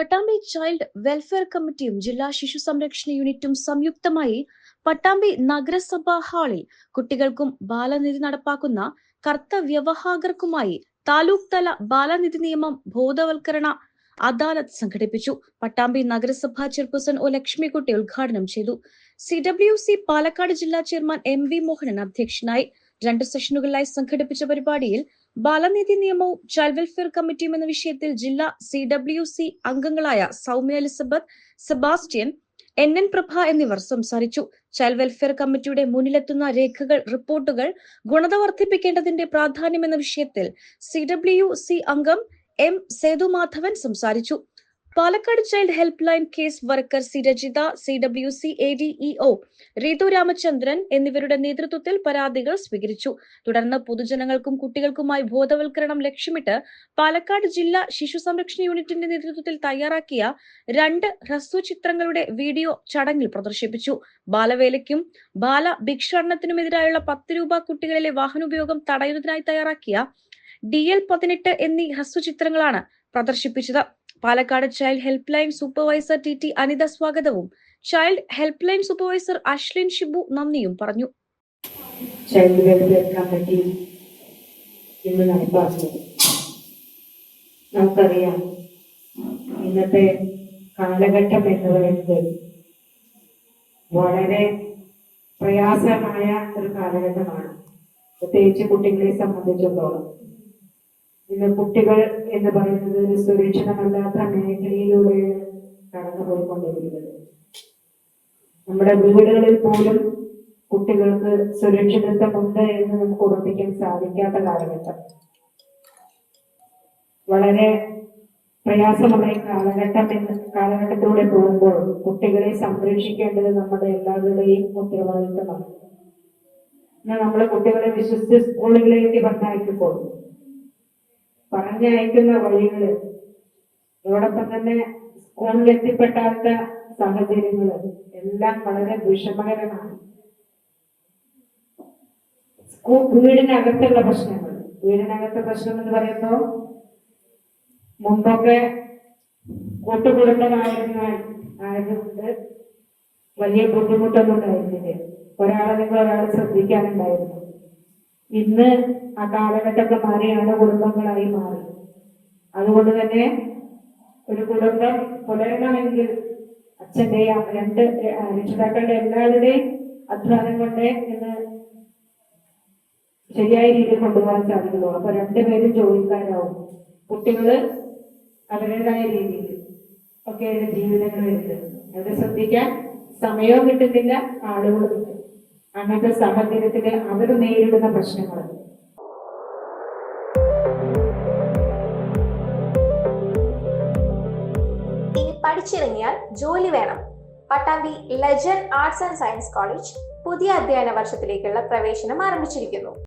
Pattambi child welfare കമ്മിറ്റിയും ജില്ലാ ശിശു സംരക്ഷണ യൂണിറ്റും സംയുക്തമായി പട്ടാമ്പി നഗരസഭാ ഹാളിൽ കുട്ടികൾക്കും ബാലനിധി നടപ്പാക്കുന്ന കർത്തവ്യവഹാകർക്കുമായി താലൂക്ക് തല ബാലനിധി നിയമം ബോധവൽക്കരണ അദാലത്ത് സംഘടിപ്പിച്ചു. പട്ടാമ്പി നഗരസഭാ ചെയർപേഴ്സൺ ഒ ലക്ഷ്മിക്കുട്ടി ഉദ്ഘാടനം ചെയ്തു. സി ഡബ്ല്യു സി പാലക്കാട് ജില്ലാ ചെയർമാൻ എം വി മോഹനൻ അധ്യക്ഷനായി. രണ്ട് സെഷനുകളിലായി സംഘടിപ്പിച്ച പരിപാടിയിൽ ബാലനീതി നിയമവും ചൈൽഡ് വെൽഫെയർ കമ്മിറ്റിയും എന്ന വിഷയത്തിൽ ജില്ലാ സി ഡബ്ല്യു സി അംഗങ്ങളായ Soumya Elizabeth Sebastian N N Prabha എന്നിവർ സംസാരിച്ചു. ചൈൽഡ് വെൽഫെയർ കമ്മിറ്റിയുടെ മുന്നിലെത്തുന്ന രേഖകൾ റിപ്പോർട്ടുകൾ ഗുണത വർദ്ധിപ്പിക്കേണ്ടതിന്റെ പ്രാധാന്യം എന്ന വിഷയത്തിൽ സി ഡബ്ല്യു സി അംഗം എം സേതുമാധവൻ സംസാരിച്ചു. Palakkad child helpline case worker C Rajitha C W C A D E O Ramachandran എന്നിവരുടെ നേതൃത്വത്തിൽ പരാതികൾ സ്വീകരിച്ചു. തുടർന്ന് പൊതുജനങ്ങൾക്കും കുട്ടികൾക്കുമായി ബോധവൽക്കരണം ലക്ഷ്യമിട്ട് പാലക്കാട് ജില്ലാ ശിശു സംരക്ഷണ യൂണിറ്റിന്റെ നേതൃത്വത്തിൽ തയ്യാറാക്കിയ രണ്ട് ഹ്രസ്വ ചിത്രങ്ങളുടെ വീഡിയോ ചടങ്ങിൽ പ്രദർശിപ്പിച്ചു. ബാലവേലയ്ക്കും ബാല ഭിക്ഷാടനത്തിനുമെതിരായുള്ള പത്ത് രൂപ കുട്ടികളിലെ വാഹനോപയോഗം തടയുന്നതിനായി തയ്യാറാക്കിയ ഡി എൽ പതിനെട്ട് എന്നീ ഹ്രസ്വചിത്രങ്ങളാണ് പ്രദർശിപ്പിച്ചത്. Palakkad child helpline supervisor T T Anitha സ്വാഗതവും. Child helpline supervisor Ashlin Shibu നന്ദിയും പറഞ്ഞു. ചൈൽഡ് വെൽഫെയർ കമ്മിറ്റി നമുക്കറിയാം ഇന്നത്തെ കാലഘട്ടം എന്ന് പറയുന്നത് വളരെ പ്രയാസമായ ഒരു കാലഘട്ടമാണ്. പ്രത്യേകിച്ച് കുട്ടികളെ സംബന്ധിച്ചിടത്തോളം. ഇന്ന് കുട്ടികൾ എന്ന് പറയുന്നത് ഒരു സുരക്ഷിതമല്ലാത്ത മേഖലയിലൂടെയാണ് കടന്നുപോയിക്കൊണ്ടിരിക്കുന്നത്. നമ്മുടെ വീടുകളിൽ പോലും കുട്ടികൾക്ക് സുരക്ഷിതത്വമുണ്ട് എന്ന് നമുക്ക് ഉറപ്പിക്കാൻ സാധിക്കാത്ത കാലഘട്ടം. വളരെ പ്രയാസമുള്ള ഈ കാലഘട്ടം എന്ന് കാലഘട്ടത്തിലൂടെ പോകുമ്പോൾ കുട്ടികളെ സംരക്ഷിക്കേണ്ടത് നമ്മുടെ എല്ലാവരുടെയും ഉത്തരവാദിത്തമാണ്. നമ്മൾ കുട്ടികളെ വിശ്വസിച്ച് സ്കൂളുകളിലേക്ക് പറഞ്ഞയക്കുമ്പോൾ പറഞ്ഞയക്കുന്ന വഴികൾ. അതോടൊപ്പം തന്നെ സ്കൂളിൽ എത്തിപ്പെട്ടാത്ത സാഹചര്യങ്ങൾ. എല്ലാം വളരെ വിഷമകരമാണ്. സ്കൂൾ വീടിനകത്തുള്ള പ്രശ്നങ്ങൾ വീടിനകത്തെ പ്രശ്നം എന്ന് പറയുമ്പോൾ മുമ്പൊക്കെ കൂട്ടുകുടുംബമായിരുന്ന ആയതുകൊണ്ട് വലിയ ബുദ്ധിമുട്ടൊന്നും ഉണ്ടായിരുന്നില്ല. ഒരാളെ നിങ്ങൾ ഒരാൾ ശ്രദ്ധിക്കാനുണ്ടായിരുന്നു. ഇന്ന് ആ കാലഘട്ടമൊക്കെ മാറിയാണ് കുടുംബങ്ങളായി മാറി. അതുകൊണ്ട് തന്നെ ഒരു കുടുംബം പുലരണമെങ്കിൽ അച്ഛന്റെയും രണ്ട് രക്ഷിതാക്കളുടെ എല്ലാവരുടെയും അധ്വാനം കൊണ്ട് ഇന്ന് ശരിയായ രീതിയിൽ കൊണ്ടുപോകാൻ സാധിക്കുള്ളൂ അപ്പൊ രണ്ടുപേരും ജോലിക്കാരാവും. കുട്ടികൾ അവരുടേതായ രീതിയിൽ ഒക്കെ ജീവിതങ്ങൾ വരുന്നത് അത് ശ്രദ്ധിക്കാൻ സമയവും കിട്ടുന്നില്ല ആളുകളും കിട്ടും അങ്ങനത്തെ സാഹചര്യത്തിൽ അവർ നേരിടുന്ന പ്രശ്നങ്ങൾ പഠിച്ചിറങ്ങിയാൽ ജോലി വേണം. Pattambi Legend Arts and Science College പുതിയ അധ്യയന വർഷത്തിലേക്കുള്ള പ്രവേശനം ആരംഭിച്ചിരിക്കുന്നു.